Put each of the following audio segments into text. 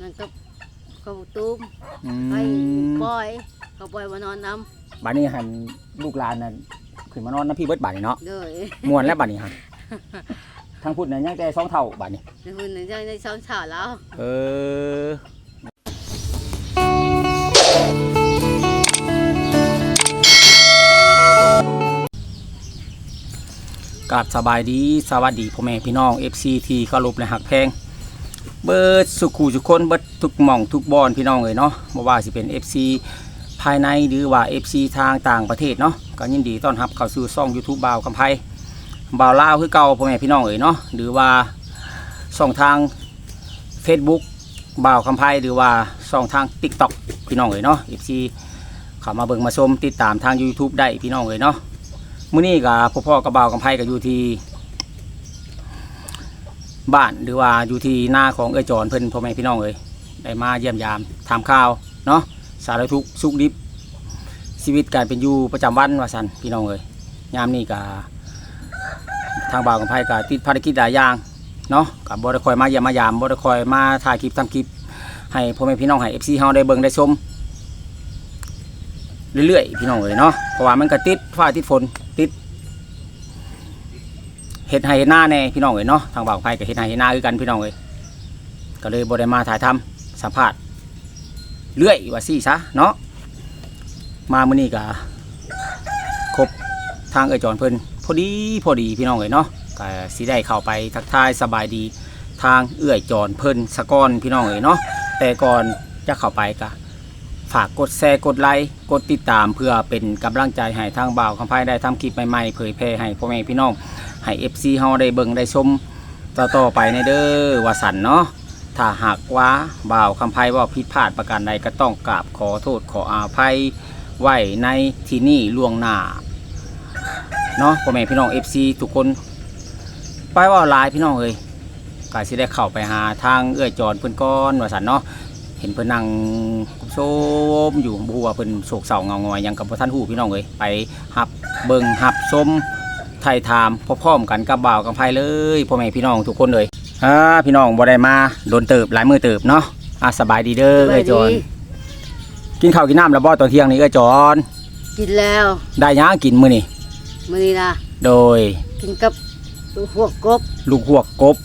นั่นก็ก็ตุ้มอืให้มปล่อยเขาปล่อยมานอนน้บัดนี้หันลูกหลานน่ะขึ้นมานอนน้ำพี่เบิดบัดนี้เนาะำเลยม่วนแล้วบัดนี้ฮะทางพุทธน่ะยังแต่สองเท่าบัดนี้ ในหุ่นในใจในช่องเช้าแล้ว เออกับสบายดี สวัสดีพ่อแม่พี่น้อง FC ที่เคารพและหักแพง เบิดสุขูทุคนเบิดทุกหม่องทุกบอนพี่น้องเลยเนาะบ่ว่าสิเป็น FC ภายในหรือว่า FC ทางต่างประเทศเนาะก็ยินดีต้อนรับเข้าสู่ช่อง YouTube บ่าวคำไพบ่าวลาวคือเก่าพ่อแม่พี่น้องเอ๋ยเนาะหรือว่าช่องทาง Facebook บ่าวคำไพหรือว่าช่องทาง TikTok พี่น้องเอ๋ยเนาะ FC เข้ามาเบิ่งมาชมติดตามทาง YouTube ได้พี่น้องเอ๋ยเนาะมื้อนี้ก็พ่อๆกับบ่าวคำไพก็อยู่ที่ บ้านหรือว่าอยู่ที่หน้าของเอ้ยจอนเพิ่อนพ่อแม่พี่น้องเอ้ยได้มาเยี่ยมยามถามข่าวเนาะสารทุกสุขดิบชีวิตการเป็นอยู่ประจำวันว่าสันพี่น้องเอ้ยยามนี้ก็ทางบ่าวของไผก็ติดภารกิจหลายอย่างเนาะกับบ่ได้คอยมาเยี่ยมมายามบ่ได้คอยมาถ่ายคลิปทำคลิป ให้พ่อแม่พี่น้องให้ FC เฮาได้เบิ่งได้ชมเรื่อยๆพี่น้องเอ้ยเนาะเพราะว่ามันก็ติดฟ้าติดฝนติด เฮ็ดให้เฮ็ดหน้าแน่พี่น้องเอ้ยเนาะทางบ่าวไผก็เฮ็ดให้เฮ็ดหน้าคือกันพี่น้องเอ้ยก็เลยบ่ได้มาถ่ายทำสัมภาษณ์เรื่อยว่าซี่ซะเนาะมามื้อนี้ก็ครบทางเอ้ยจอนเพิ่นพอดีพอดีพี่น้องเอ้ยเนาะก็สิได้เข้าไปทักทายสบายดีทางเอื้อยจอนเพิ่นสะก้อนพี่น้องเอ้ยเนาะแต่ก่อนจะเข้าไปก็ ฝากกดแชร์กดไลค์กดติดตามเพื่อเป็นกำลังใจให้ทางบ่าวคำไพได้ทำคลิปใหม่ๆเผยแพร่ให้พ่อแม่พี่น้องให้ FC เฮาได้เบิ่งได้ชมต่อต่อไปในเด้อวสันเนาะถ้าหากว่าบ่าวคำไพว่าผิดพลาดประการใดก็ต้องกราบขอโทษขออาภัยไว้ในที่นี่ล่วงหน้าเนาะพ่อแม่พี่น้อง FC ทุกคน ไปว่าลายพี่น้องเอ้ยก็สิได้เข้าไปหาทางเอื้อจอนเพิ่อนก้อนวสันเนาะเห็นเพิ่นนั่ง โซมอยู่บ่ฮู้ว่าเพิ่นโศกเศร้าเงางอยหยังกับบ่ทันฮู้พี่น้องเอ้ยไปหับเบิ่งหับชมไทยถามพร้อมๆกันกับบ่าวกับไพเลยพ่อแม่พี่น้องทุกคนเลยอ่าพี่น้องบ่ได้มาโดนเติบหลายมือเติบเนาะอะสบายดีเด้อเอ้ยจอนกินข้าวกินน้ำแล้วบ่ตอนเที่ยงนี้เอ้ยจอนกินแล้ว ได้หยังกินมื้อนี่มื้อนี้นะโดย กินกับหัวกบ ลูกหวกกบ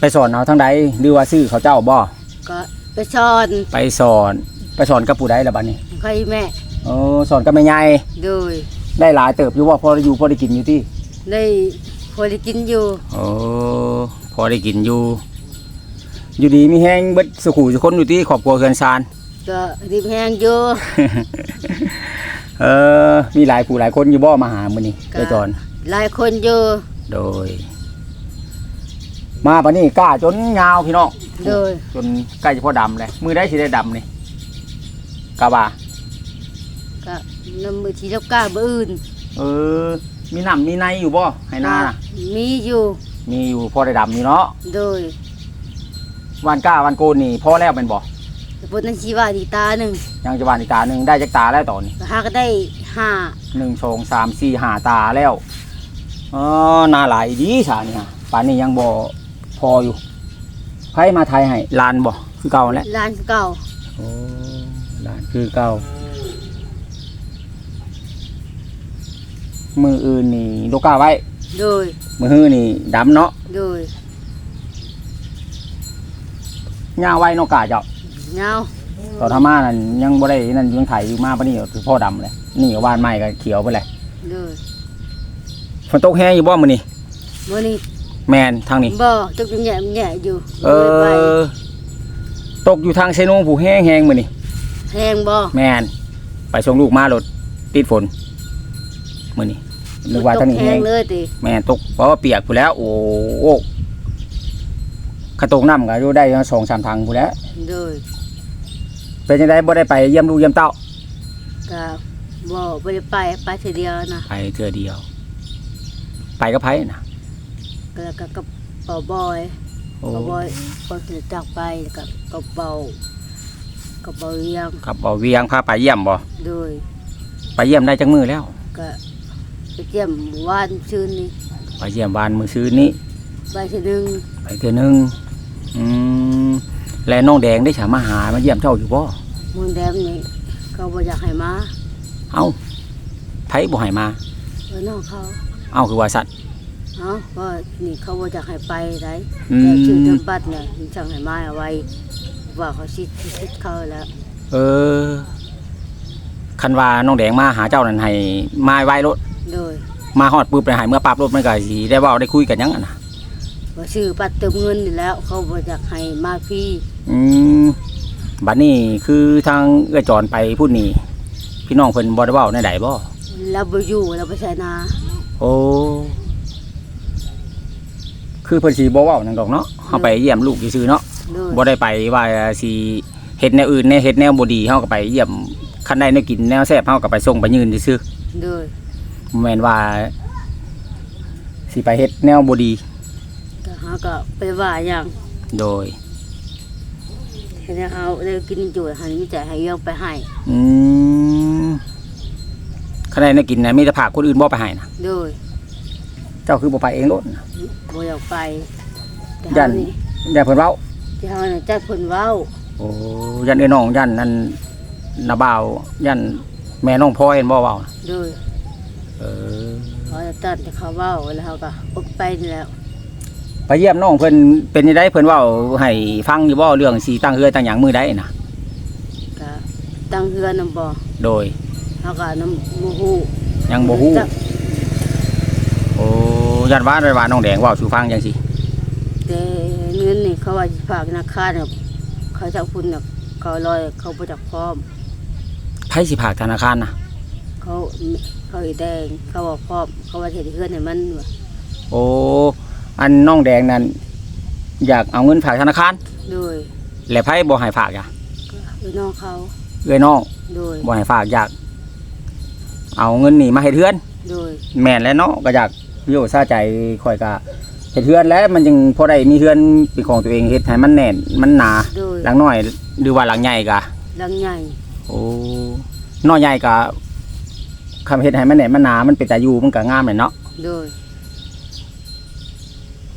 ไปสอนเอาทั้งใดหรือว่าซื้อเขาวเจ้าบ่ก็ ไปช้อนไปสอนไปสอนกับผู้ใดล่ะบัดนี้ใครแม่เออสอนกับแม่ใหญ่โดยได้หลายเติบอยู่บ่พอได้อยู่พอได้กินอยู่ที่ได้พอได้กินอยู่โอ้พอได้กินอยู่ อยู่ดีมีแห้งเบิดสุขุสุคนอยู่ที่ครอบครัวเคือนซานก็ริมแห้งอยู่เออมีหลายผู้หลายคนอยู่บ่มาหามื้อนี้ก็เจ้าจอนหลายคนอยู่โดย มาปานนี้กล้าจนยาวพี่น้อง โดย จนใกล้จะพอดำเลยมือได้สิได้ดำนี่กะว่าก็นำมือที่รับกล้าบ่อื่นเออ มีน้ำมีในอยู่บ่ให้หน้าน่ะมีอยู่ มีอยู่พอได้ดำอยู่เนาะโดยวันก้าวันโกนนี่พอแล้วเป็นบ่บนนั้นชีว่าดีตาหนึ่งยังจะวานอีกตาหนึ่งได้จักตาแล้วตอนนี้ก็หาก็ได้ห้าหนึ่งสองสามสี่ห้าตาแล้วอ๋อหนาหลายดีสานี่ฮะป่านนี้ยังบ่พออยู่ ไผมาไทยให้ลานบ่คือเก่าแหละร้านเก่าโอ้ลานคือเก่ามืออื่นนี่โลกาไว้ โดยมือฮื้อนี่ดำเนาะโดยย่างไว้เนอกกาเจ้าเงาต่อธรรมานั่นยังบ่ได้นั่นยังไถอยู่มาปานนี้คือพ่อดำเลยนี่ก็ว่านไม้ก็เขียวไปเลยโดยฝนตกแห้งอยู่บ่มื้อนี้มื่อนี้ แม่นทางนี้ บ่ตกเป็นแย่แย่อยู่เอบ่ได้ไปอตกอยู่ทางเซโนผู้แห้งแห้งมื้อนี้แห้งบ่แม่นไปส่งลูกมารถติดฝนมื้อนี้นึกว่าทางนี้ตกแห้แห้งงเลยติแม่นตกเพราะว่าเปียกพู่นแล้ว โอ้โอ้กระตกน้ำก็อยู่ได้สองสามทางพู่นแล้วโดยเป็นจังไดบ่ได้ไปเยี่ยมลูกเยี่ยมเต้าก็บ่บ่ได้ไปไปเทีเดียวนะไปเทื่อเดียว ไปกับไผน่ะก็ แล้วก็กับเป่าบอยโอ้เป่าบอยก็คือจากไปแล้วกับกับเป่ากับเป่าเรียงขับเอาเวียงพาไปเยี่ยมบ่โดยไปเยี่ยมได้จังมือแล้ว ก็ไปเจียมวานชื่นนี้ไปเยี่ยมบ้านมือซื้อนี้ไปทีหนึงไปเทื่อหนึงอืมและน้องแดงได้ฉามาหามาเยี่ยมเจ้าอยู่บ่มึงแดมนี่เขาบ่อยากให้มาเอ้าไผบ่ให้มาเออน้องเขา เอ้าคือว่าสัตว์ เอ้าว่านี่เขาบ่อยากให้ไปได้อืแต่ชื่อเติมมบัตรเนี่ยมันจังให้มาเอาไว้ ว่าเขาสิสิทธิ์เขาแล้วเออ คันว่าน้องแดงมาหาเจ้านั่นให้มาไว้รถโดยมาฮอดปุ๊บเลยให้เมื่อปรับรถมันก็สิได้เว้าได้คุยกันหยังอะนะว่าชื่อบัตรเติมเงินนี่แล้วเขาบ่อยากให้มาฟรีอืมบัดนี้คือทางเอื้อจรไปพูดนี่พี่น้องเพิ่นบ่ได้เว้าในใดบ่แล้วบ่อยู่แล้วบ่ใช่นา โอ้ คือเพิ่นสิบ่เว้านั่นดอกเนาะเฮาไปเยี่ยมลูกซื่อๆเนาะโดยบ่ได้ไปว่าสิเฮ็ดแนวอื่นแนวเฮ็ดแนวบ่ดีเฮาก็ไปเยี่ยมคันใดแนวกินแนวแซ่บเฮาก็ไปส่งไปยืนซื่อโดยๆบ่แม่นว่าสิไปเฮ็ดแนวบ่ดีก็หาก็ไปว่าอย่างโดย เห็นเขาได้กินอยู่หันมีแต่ให้ยองไปให้อืมคันใดแนวกินน่ะมีแต่ผากคนอื่นบ่ไปให้นะโดยเจ้าคือบ่ไปเองโลดนะ บ่อยากไปแต่ยัเฮานนี่อย่าเพิ่นเว้าที่เฮาน่ะจักเพิ่นเว้าโอ้ยันเอ้น้องยันนั่นนาบ่าวยันแม่น้องพ่อเห็นบ่เว้าน่ะโดยเออเขาจะตัดแต่เขาเว้าแล้วเขาก็อดไปนี่แล้วไปเยี่ยมน้องเพิ่นเป็นจังไดเพิ่นเว้าให้ฟังอยู่บ่เรื่องสิตั้งเฮือตั้งหยังมื้อใดน่ะ ก็ตั้งเฮือนนำบ่โดยเขาก็นำบ่ฮู้ยังบ่ฮู้จักโอ้ ยันว่าได้ว่าน้องแดงเว้าสู่ฟังจังซี่แต่เงินนี่เขาว่าสิฝากธนาคารน่ะเขาจะพุ่นน่ะเขาลอยเขาบ่จักพร้อม ไผสิพากธนาคารนะเขาเขาอีแดงเขาบอกพร้อมเขาว่าเฮ็ดเฮือนให้มันว่ะโอ้อันน้องแดงนั่นอยากเอาเงินฝากธนาคารโดยแล้วไผบ่ให้ฝากอะก็พี่น้องเขาเอ้ยน้องโดยบ่ให้ฝากอยาก เอาเงินนี่มาเฮ็ดเฮือน โดย แม่นแล้วเนาะก็อยาก โยซาใจข่อยก็เฮ็ดเฮือนแล้วมันจึงพอได้มีเฮือนเป็นของตัวเองเฮ็ดให้มันแน่นมันหนาโดยหลังน้อยหรือว่าหลังใหญ่ก็ดังใหญ่โอ้น้อยใหญ่ก็คำเฮ็ดให้มันแน่นมันหนามันเป็นตาอยู่มันก็งามเลยเนาะโดย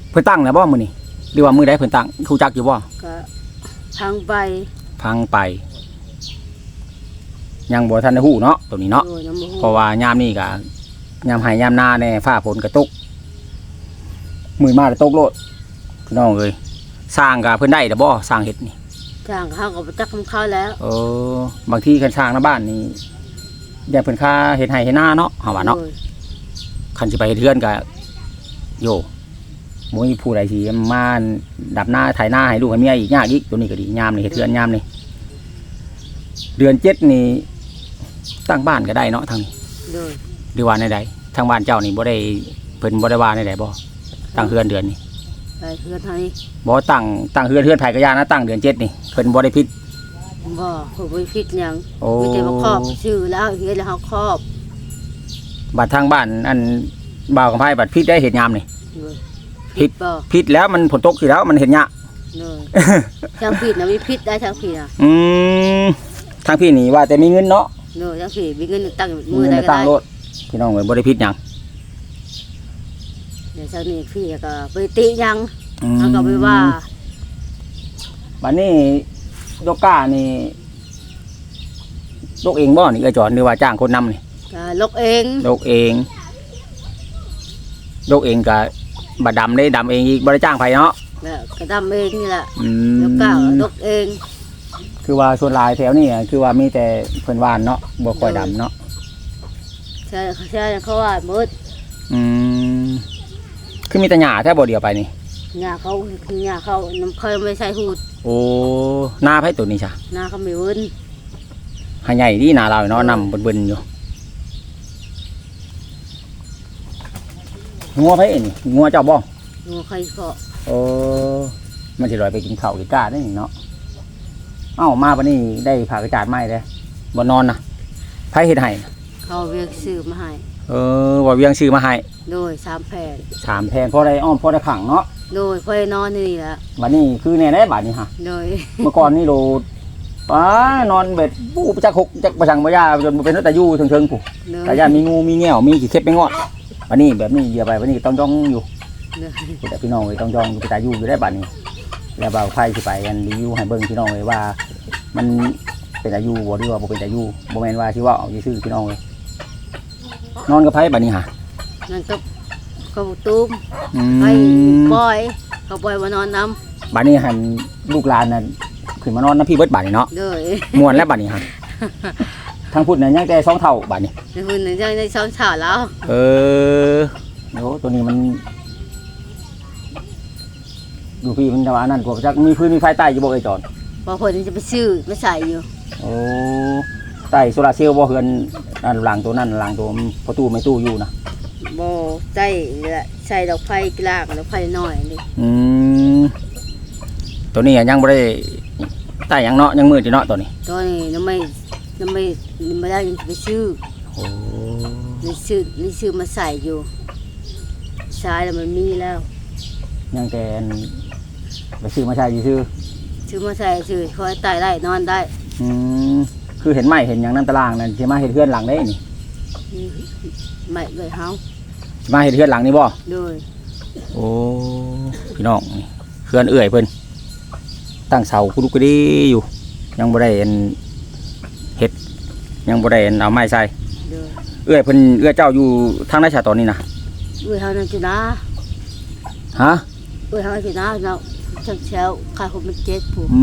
เพิ่นตั้งแล้วบ่มื้อนี้หรือว่ามื้อใดเพิ่นตั้งรู้จักอยู่บ่ก็ทางไปพังไป ยังบ่ทันได้ฮู้เนาะตัวนี้เนาะโดยน้ำมูเพราะว่ายามนี้ก็ ยามให้ยามหน้าแน่ฟ้าฝนก็ตกมือมาแล้วตกโลดพี่น้องเอ้ยสร้างก็เพิ่นได้แต่บ่สร้างเฮ็ดนี่ทางเขาก็ไปจักของเขาแล้วเออบางทีคันสร้างหน้าบ้านนี่อย่าเพิ่นค่าเฮ็ดให้เฮ็ดหน้าเนาะเฮาว่าเนาะโดยคันสิไปเฮ็ดเฮือนก็โยบ่มีผู้ใดสิมาดับหน้าไถหน้าให้ลูกให้เมียอีกยากอีกตัวนี้ก็ดียามนี่เฮ็ดเฮือนยามนี่เดือนเจ็ดนี่ตั้งบ้านก็ได้เนาะทางนี้โดย หรือว่าในใดทางบ้านเจ้านี่บ่ได้เพิ่นบ่ได้ว่าในใดบ่ตั้งเฮือนเดือนนี่ไปเพื่อนให้บ่ตั้งตั้งเฮือนเฮือนไผก็ย่านะตั้งเดือนเจ็ดนี่เพิ่นบ่ได้ผิด บ่เขาบ่ผิดหยังโอ้ มีแต่ว่าครอบชื่อแล้วเฮ็ดแล้วเขาครอบบัดทางบ้านอันบ่าวกับไผบัดผิดได้เฮ็ดยามนี่โดยผิดบ่ผิดแล้วมันฝนตกสิแล้วมันเห็นยากโดยทางผิดน่ะมีผิดได้ทางผิดน่ะอืมทางพี่นี่ว่าแต่มีเงินเนาะโดยทางผิดมีเงินตั้งมีมือเงินได้มาก็ตั้งได้รถ พี่น้องเอ้ยบ่ได้ผิดหยังเดี๋ยวทางนี้พี่ก็ไปติหยังอืมเขาก็ไปว่าบัดนี้ยกก้านี่ยกเองบ่นี่เอ้ยจอนหรือว่าจ้างคนนำนี่ก็ลกเองยกเองยกเองก็บัดดำได้ดำเองอีกบ่ได้จ้างไผเนาะแล้วก็ทำเองนี่แหละอืลกก้าวมลกเอง คือว่าส่วนหลายแถวนี่คือว่ามีแต่เพิ่นหวานเนาะบ่ค่อยดำเนาะ ใช่ใช่เขาว่าหมดอืมคือมีแต่หญ้าแท้บ่เดียวไปนี่ หญ้าเขาคือหญ้าเขาน้ำเคยไม่ใส่หูดโอ้หน้าไผตัวนี้จ้ะหน้าเขาไม่เวินหาใหญ่ดีหน้าเราเนาะนำเบิ่นๆอยู่งัวไผเอ็นี่งัวเจ้าบ่หัวใครก็โอ้มันสิลอยไปกินข้าวกินกาได้นี่เนาะเอ้ามาบัดนี้ได้ผักกระจาดใหม่เด้บ่นอนนะไผเฮ็ดให้ เขาเวียกซื้อมาให้เออว่าเวียงซื้อมาให้โดยสามแผ่นสามแพงพอได้อ้อมพอได้ขังเนาะโดยพ่อนอนนี่แหละบัดนี้คือแน่ได้บัดนี้ฮะโดยเมื่อก่อนนี่โลป้านอนเบ็ดปูประจักหกจักประชังบ่ยาจนบ่เป็นแต่อยู่เชิงๆผู้โดยแต่ย่านมีงูมีแง่วมีขี้เข็บไม่งอดบัดนี้แบบนี้เหยียบไปบัดนี้ต้องจ้องอยู่โดยผู้แต่พี่น้องเอ้ยต้องจ้องอยู่ไปตาอยู่อยู่ได้บัดนี้ แล้วบ่าวไพ่สิไปอันรีวิวให้เบิ่งพี่น้องเลยว่า มันเป็นอายุบ่หรือว่าบ่เป็นอายุบ่แม่นว่าที่ว่าเอาซื่อๆพี่น้องเลย นอนกับไผบัดนี้หะนั่นก็ก็ตุ้มอืให้มปล่อยเขาปล่อยมานอนน้บัดนี้หันลูกหลานน่ะขึ้นมานอนนํพี่เบิดบัดนี้เนาะำเลยม่วนแล้วบัดนี้ฮะทางพุทธน่ะยังแต่สองเท่าบัดนี้ ในหุ่นในใจในซ้อมฉาแล้วเออโหตัวนี้มันดูพี่มันจะว่าอันนั่นกว่าจักมีพื้นมีไฟใต้อยู่บ่เอ้ยจอนพอคนจะไปซื้อไปใส่อยู่ โอ้ ใต้โซลาร์เซลล์บ่เฮือนอันหลังตัวนั้นหลังตัวประตูไม่ตู้อยู่นะโบใส่ละใส่ดอกไฟกลางดอกไฟน้อยนี่อืมตัวนี้ยังบ่ได้ใต้หยังเนาะยังมืดอยู่เนาะตัวนี้ตัวนี้น้ำไม่น้ำไม่น้ำไม่ได้ยังจะไปซื้อโอ้นี่ซื้อนี่ซื้อมาใส่อยู่ใช้แล้วมันมีแล้ว ยังแต่อันไปซื้อมาใช้ซื่อซื้อมาใส่ซื้อคอยตายได้นอนได้ๆอืม คือเห็นไหมเห็นหยังน้ำตารางนั่นสิมาเฮ็ดเฮือนหลังได้นี่นี่ไม่เลยเฮาสิมาเฮ็ดเฮือนหลังนี่บ่โดยโอ้พี่น้องนี่เพื่อนเอื่อยเพิ่นตั้งเสาคุดุกกระดีอยู่ ยังบ่ได้อันเฮ็ดยังบ่ได้อันเอาไม้ใส่โดยเอื่อยเพิ่นเอื้อยเจ้าอยู่ทางไหนชาตอนนี้นะเอ้ยเฮานั่นจุนะฮะเอ้ยเฮาจุนะเนาะชักแชวขายคนเป็นเจ็ดผู้อื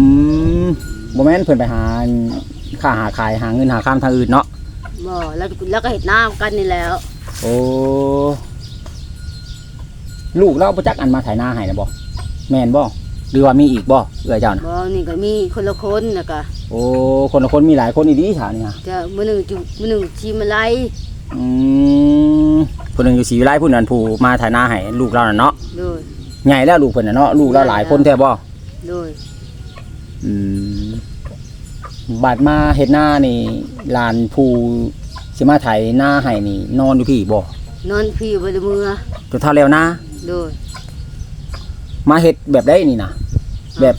มบ่แม่นเพิ่นไปหาอัน ค่าหาขายหาเงินหาข้ามทางอื่นเนาะบ่แล้วแล้วก็เห็ดน้ำกันนี่แล้ว โอ้ลูกเราประจักอันมาไถนาให้นะบ่แม่นบ่หรือว่ามีอีกบ่เอื้อยเจ้านะบ่นี่ก็มีคนละคนนะก็โอ้คนละคนมีหลายคนอีดีฉานี่ฮะจะมื้อหนึงจุมื้อหนึงชีมาไล่อืมผู้หนึงอยู่ศรีวิไลผู้นั้นผู้มาไถนาให้ลูกเราน่ะเนาะโดยใหญ่แล้วลูกเพิ่นน่ะเนาะลูกเราหลายคนแท้บ่โดยอืม บาดมาเฮ็ดหน้านี่หลานผู้สิมาไถนาให้นี่ นอนอยู่พี่บ่นอนพี่บ่ได้มือจนเท่าแล้วนะโดยมาเฮ็ดแบบได้นี่นะแบบ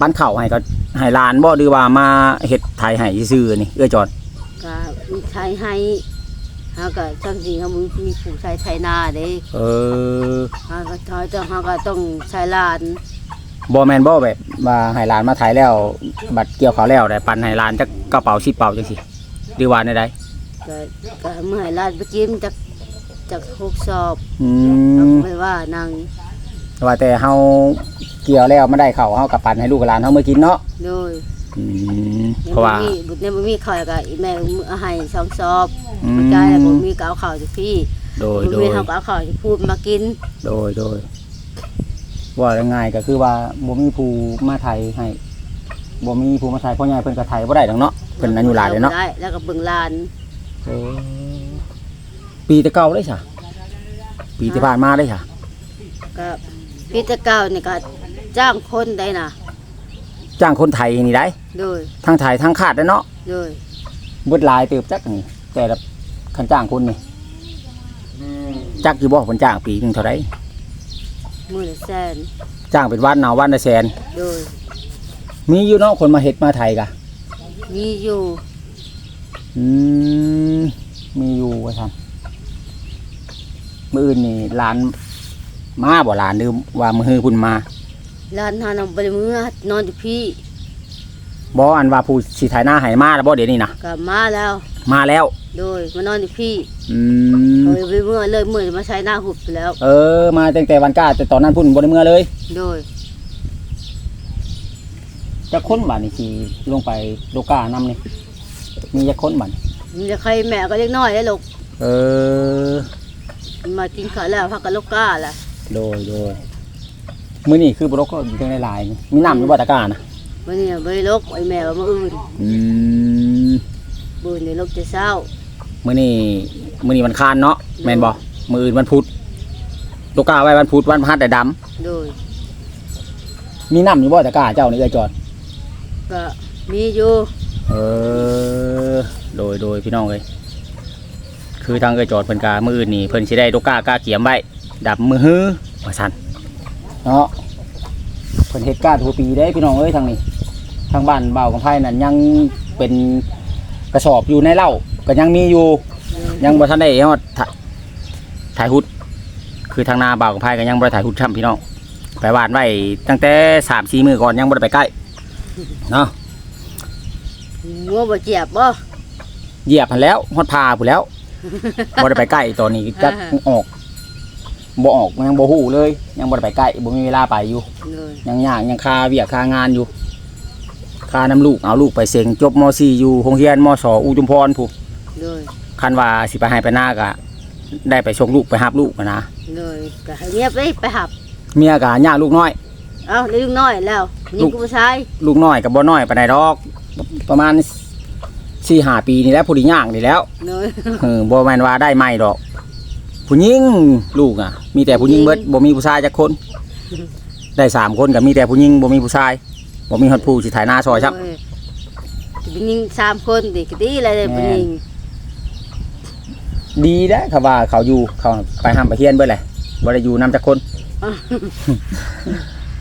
ปั้นข้าวให้ก็ให้หลานบ่หรือว่ามาเฮ็ดไถให้ซื่อๆนี่เอื้อจอดก็มีใช้ให้เฮาก็จังสิเฮามีมีผู้ใช้ไถนาเด้เออเฮาก็ถอยต้องเฮาก็ต้องใช้ลาน บ่แม่นบ่แบบว่าให้หลานมาไถแล้ว บัดเกี่ยวข้าวแล้วได้ปันให้หลานจักกระเป๋า10เป๋าจังซี่หรือว่าในใดก็ก็เมื่อให้ลานไปกินจักจักหกสอบอืเรามก็ไม่ว่านางว่าแต่เฮาเกี่ยวแล้วมันได้ข้าวเฮากับปันให้ลูกกับหลานเฮามื้อกินเนาะโดยอืมในเพราะว่าบ่มีบุตรในบ่มีข้าวก็อีแม่เอาให้สองสอบอืมบ่จ่ายแล้วบ่มีก็เอาข้าวจากพี่โดยบ่โดมียเฮาก็เอาข้าวจากพูดมากินโดยโดย ว่าง่ายก็คือว่าบ่มีผู้มาไทยให้บ่มีผู้มาไทยพ่อใหญ่เพิ่นก็ไทยบ่ได้ดอกเนาะเพิ่นอายุหลายเลยเนาะได้แล้วก็เบิ่งหลานปีแต่เก่าเลยจ้ะปีที่ผ่านมาเลยจ้ะก็พี่ตะเก้านี่ก็จ้างคนได้น่ะ จ้างคนไทยนี่ได้โดยทั้งไทยทั้งขาดได้เนาะโดยเบิดหลายเติบจักนี่แต่ละคันจ้างคนนี่จักอยู่บ่เพิ่นจ้างปีหนึงเท่าได มื้อละแสนจ้างเป็นวันเนาะวันละแสน โดยมีอยู่เนาะคนมาเฮ็ดมาไทยกะ มีอยู่อืมมีอยู่ว่าซั่นมื้ออื่นนี่หลานมาบ่หลานหรือว่ามื้อฮือพุ่นมาหลานหานำบ่ได้มื้อนอนอยู่พี่บ่อันว่าผู้สิถ่ายหน้าให้มาแล้วบ่เดี๋ยวนี้นะก็มาแล้ว มาแล้ว โดยมานอนอยู่พี่อืมโดยไปเมื่อเลยมื้อมาใช้หน้าหุบไปแล้ว เออ มาตั้งแต่วันก้าแต่ตอนนั้นพุ่นบ่ได้เมื่อเลย โดยจะค้นบัดนี่สิลงไปโลกานำนี่ มีจะค้นบัดมันจะใครแม่ก็เล็กน้อยได้ลูกเออมากินข้าวแล้วพักกันลูกก้าล่ะโดยโดยมื้อนี้คือบ่ลกก็อยู่จังหลายๆนี่มีน้ำอยู่บ่ตะกร้านะวันนี้บ่ได้ลูกไอ้แม่ว่ามื้ออื่นอืม มื้อนี้ลูกจะเช้ามื้อนี้มื้อนี้วันคานเนาะแม่นบ่มื้ออื่นวันพุธโลกาไว้วันพุธวันพฤหัสได้ดำโดยมีน้ำอยู่บ่ตะกร้าเจ้านี่เอ้ยจอด ก็มีอยู่เออ โดยโดยพี่น้องเลย คือทางเอยจอดเพิ่นกามืออื่นนี่เพิ่นสิได้โลกากาเกียมไว้ดับมือฮื้อว่าซั่นเนาะเพิ่นเฮ็ดกาทั่วปีได้พี่น้องเอ้ยทางนี้ ทางบ้านเบาวของไผนั่นยังเป็น กระสอบอยู่ในเหล้าก็ยังมีอยู่ ยังบ่ทันได้ฮอดถ่าถ่ายหุด คือทางนาเบาวของไผก็ยังบ่ได้ถ่ายหุดช่ำพี่น้องไปหวานไว้ตั้งแต่สามสี่มือก่อนยังบ่ได้ไปใกล้เนาะงัวบ่เจ็บบ่เหยียบมันแล้วฮอดพาผู้นแล้วบ่ได้ไปใกล้ตอนนี้จักออกบ่ออกยังบ่ฮู้เลย ยังบ่ได้ไปใกล้บ่มีเวลาไปอยู่ เลยยังยากยังคาเวียกคางานอยู่ คาน้ำลูกเอาลูกไปเซ็งจบม .4 อยู่โรงเรียนม .2 อุจุมพรผู้เลยคันว่าสิไปให้ไปหน้าก็ได้ไปส่งลูกไปรับลูกอะนะเลยก็ให้เงียบไปไปหับ เมียก็ยากลูกน้อย เอ้าได้ลูกน้อยแล้วลูนี่กกูผู้ชายลูกน้อยกับบ่น้อยปานใดดอก ประมาณสี่ห้าปีนี่แหล้วผู้ดีย่างนี่แหล้วเลยเออบ่แม่นว่าได้ใหม่ดอก ผู้หญิงลูกอะ มีแต่ผู้หญิงเบิดบ่มีผู้ชายจักคน ได้สามคนก็มีแต่ผู้หญิงบ่มีผู้ชาย บ่มีฮอดผู้สิถ่ายหน้าซอยครับ โอ้ยจะเป็นยิงสามคนดิกดีอะไรเลยเป็นยิงดีได้อครับว่าเขาอยู่เขาไปห้ามไปเฮียนเบิดแหละบ่ได้อยู่นํจักคน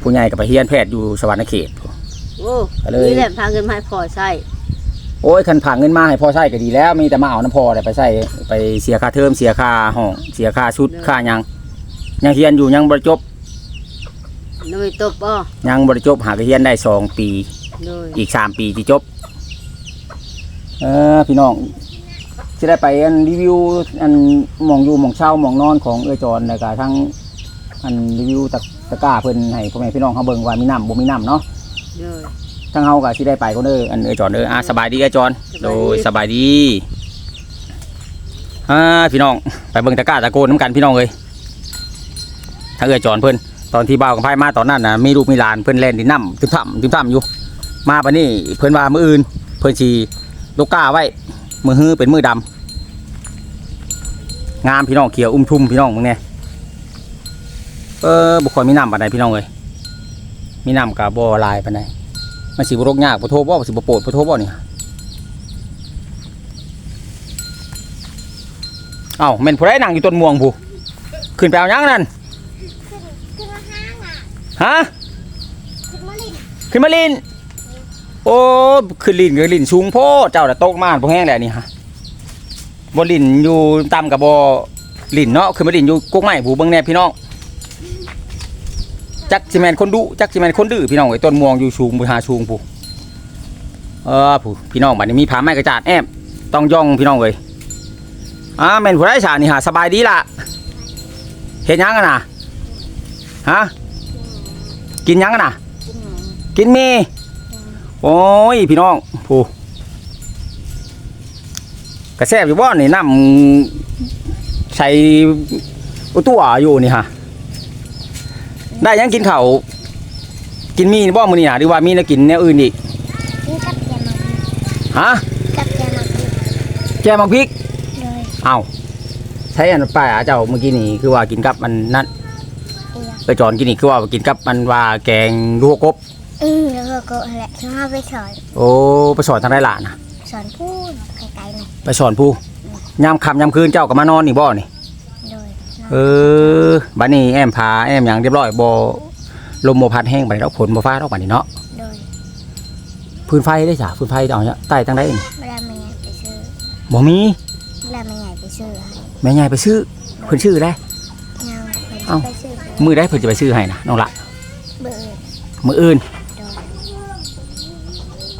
ผู้ใหญ่ก็ไปเฮียนแพทย์อยู่สวรรณเขต โอ้ก็เลย นี่แหละพาเงินมาให้พ่อใช้โอ้ยคันผางเงินมาให้พ่อใช้ก็ดีแล้ว มีแต่มาเอาน้ำพ่อได้ไปใช้ไปเสียค่าเทอมเสียค่าห้องเสียค่าชุดค่าหยังยังเฮียนอยู่ยังบ่ได้จบ น้อยตบบ่ยังบริจบหากเฮียนได้สองปีเลยอีกสามปีที่จบ เออพี่น้องจะได้ไปอันรีวิวอันหมองอยู่หมองเช่าหมองนอนของเอื้อจรแล้วก็ทั้งอันรีวิวตะตะกร้าเพิ่นให้พ่อแม่พี่น้องเขาเบิ่งว่ามีน้ำบ่มีน้ำเนาะเลยทั้งเฮาก็สิได้ไปก็เด้ออันเอื้อจรเด้ออะสบายดีเอื้อจรสบายดีโดยสบายดีอ่าพี่น้องไปเบิ่งตะกร้าตะโกนน้ำกันพี่น้องเอ้ยถ้าเอื้อจรเพิ่น ตอนที่บ่าวกับไพ่มาตอนนั้นน่ะมีลูกมีหลานเพิ่อนแล่นดินน้ำตึมถ้ำตึมถ้ำอยู่ มาปะนี่เพิ่อนว่ามืออื่น เพิ่อนสีลูกก้าไว้ มือฮื้อเป็นมือดำงามพี่น้องเขียวอุ้มทุ่มพี่น้องมึงเนี่ยเออบุคคลมีน้ำปานใดพี่น้องเลยมีน้ำกับบ่อลายปานใดมันสิบรกยากบ่โทบ่สิบโปรดบ่โทบ่เนี่ยเอ้าแม่นผู้ใดนั่งอยู่ต้นม่วงผู้ขึ้นไปเอายังนั่น ฮะขึ้นมาลินขึ้นมาลินโอ้ขึ้นลินกับลินสูงโพดเจ้าน่ะตกมานพวกแห้งแหละนี่ฮะบ่ลินอยู่ต่ำกับบ่ลินเนาะขึ้นมาลินอยู่กกไม้ผู้เบิ่งแน่พี่น้องจักสิแม่นคนดุจักสิแม่นคนดื้อพี่น้องไอ้ต้นม่วงอยู่สูงบ่หาสูงผู้เออผู้พี่น้องบัดนี้มีผาไม้กระจาดแอมต้องย่องพี่น้องเอ้ยอ่าแม่นผู้ใดสานี่ฮะสบายดีล่ะเฮ็ดหยังกันน่ะฮะ กินหยังกันน่ะกินหมูกินมีโอ้ย พี่น้องผู้กระแซบอยู่บ่นี่น้ำใส่อุตัวอยู่นี่ฮะได้ยังกินข้าวกินมีนี่บ่มื้อนี้น่ะหรือว่ามีแนวกินแนวอื่นอีกกินกับแกมาฮะกับแกมากินแกงมักพริกเลยเอ้าใช้อันป้าเจ้าเมื่อกี้นี่คือว่ากินกับมันนั่นเอือ ไปจอนกินนี่คือว่ากินกับมันว่าแกงลวกกบ อืมแล้วก็ก็แหละฉันเอาไปสอนโอ้ไปสอนทางไรหลานนะสอนพูดไกลๆหน่อยไปสอนผู้ยามค่ำยามคืนเจ้าก็มานอนนี่บ่นี่เลยเออบัดนี้แอมพาแอมอย่างเรียบร้อยบ่ลมบ่พัดแห้งบัดนี้ดอกฝนบ่ฟ้าดอกบัดนี้เนาะเลยพื้นไฟได้จ้ะพื้นไฟเอาเนี่ยใต้ตั้งได้นี่เวลาแม่ใหญ่ไปซื้อบ่มีเวลาแม่ใหญ่ไปซื้อให้แม่ใหญ่ไปซื้อเพิ่นซื้อได้ยังเอ้าไปซื้อ มื้อใดเพิ่นจะไปซื้อให้นะน้องละเบื่อมื้ออื่นโดย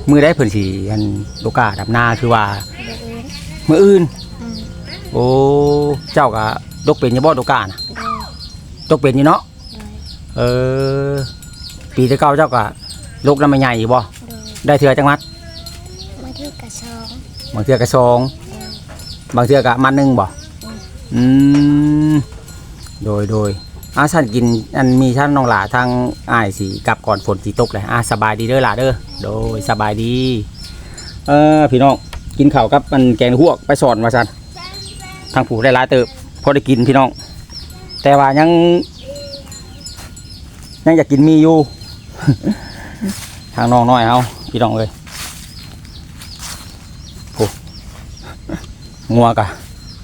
มื้อใดเพิ่นสิอันลูกกาดับนาคือว่า เบื่ออื่นมื้ออื่น อืมโอ้เจ้าก็ดกเป็นอยู่บ่ลูกกาน่ะโดยดกเป็นอยู่เนาะโดยเออ ปีที่เก่าเจ้าก็ลูกนำแม่ใหญ่อยู่บ่โดยได้เทื่อจังมัดมาที่กระซองบางเทื่อก็สอง โดย บางเทื่อก็มัดหนึงบ่อืมอืม โดยโดย อาฉันกินอันมีท่านน้องหลาทางอ้ายสิกลับก่อนฝนสิตกเลยอะสบายดีเด้อหล่ะเด้อโดยสบายดี เออพี่น้องกินข้าวกับมันแกงหวกไปสอนมาสันทางผู้ได้หลายเติบพอได้กินพี่น้อง แต่ว่ายัง ยังอยากกินมีอยู่ ทางน้องน้อยเอาพี่น้องเลยโอ้งัวกะ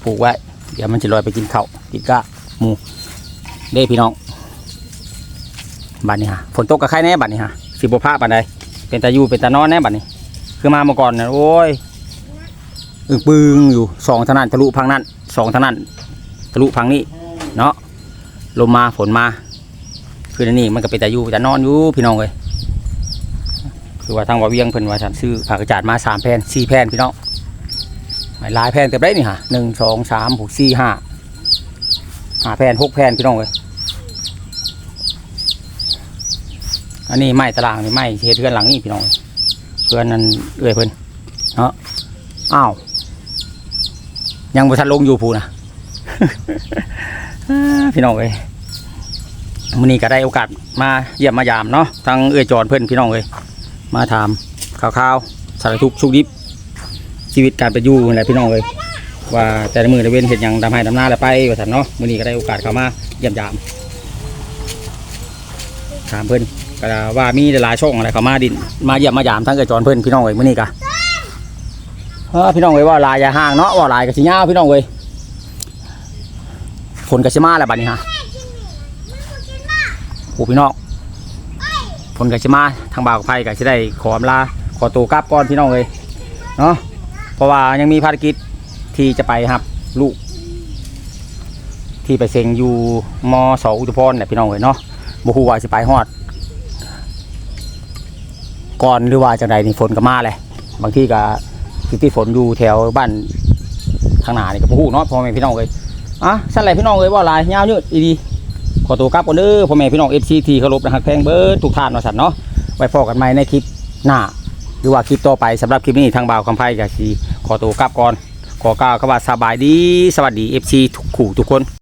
ปลูกไว้ เดี๋ยวมันจะลอยไปกินข้าวกินกะหมู เด้พี่น้องบัดนี้ฮะฝนตกกับใครแน่บัดนี้ฮะสิบผ้าบัดใดเป็นตาอยู่เป็นตานอนแน่บัดนี้ คือมาเมื่อก่อนเนี่ยโอ้ยอึงปึงอยู่สองทางนั้นทะลุพังนั้นสองทางนั้นทะลุพังนี้เนาะลมมาฝนมา คืออันนี้มันก็เป็นต่อยู่ต่นอนอยู่พี่น้องเลยคือว่าทางว่าเวียงเพิ่นว่าฉันซื้อผักกระจาดมาสามแผ่นสี่แผ่นพี่น้องหลายแผ่นเต็มได้นี่ฮะหนึ่งสองสามหกสี่ห้า หาแผ่นหกแผ่นพี่น้องเลยอันนี้ไม้ตารางนี่ไม้เฮ็ดเพื่อนหลังนี่พี่น้องเพื่อนนั่นเอื้อยเพิ่อนเนาะอ้าวยังบ่ทันลงอยู่พูนะพี่น้องเอ้ยมื้อนี้ก็ได้โอกาสมาเยี่ยมมายามเนาะทางเอื้อจอนเพิ่อนพี่น้องเอ้ยมาถามข่าวๆสารทุกข์สุขดิบชีวิตการเป็นอยู่นั่นแหละพี่น้องเอ้ย ว่าแต่ละมือละเว้นเห็นหยังดำให้ดำหน้าแล้วไปว่าซั่นเนาะมือนี้ก็ได้โอกาสเข้ามาเยี่ยมยามถามเพิ่อนก็ว่ามีหลายช่องอะไรเข้ามาดินมาเยี่ยมมายามทั้งเอื้อยจอนเพิ่อนพี่น้องเอ้ยมือนี้ก็เออพี่น้องเอ้ยว่าลายอย่าห่างเนาะว่าลายก็สิยาพี่น้องเอ้ยฝนก็สิมาแล้วบัดนี้ฮะโอ้พี่น้องฝนก็สิมาทางบ่าวกับไผก็สิได้ขออำลาขอตัวกลับก่อนพี่น้องเลยเนาะเพราะว่ายังมีภารกิจ ที่จะไปครับ ลูก ที่ไปเซ็งอยู่มสอุทุพรเนี่ยพี่น้องเลยเนาะบ่ฮู้ว่าสิไปฮอด ก่อนหรือว่าจังใดนี่ฝนก็มาเลยบางทีก็สิติดฝนอยู่แถวบ้านทางหน้านี่ก็บ่ฮู้เนาะพ่อแม่พี่น้องเลยอะสั่นแหละพี่น้องเอ้ยว่าหลายยาวยืดอีดีขอตัวกลับก่อนเด้อพ่อแม่พี่น้องเอฟซีทีเคารพนะฮักแพงเบิร์ดทุกท่านว่าสันเนาะไว้พอกันใหม่ในคลิปหน้าหรือว่าคลิปต่อไปสำหรับคลิปนี้ทางบ่าวคำไพ่กับสีขอตัวกลับก่อน ขอกล่าวคำว่าสบายดี สวัสดีเอฟซีทุกคู่ทุกคน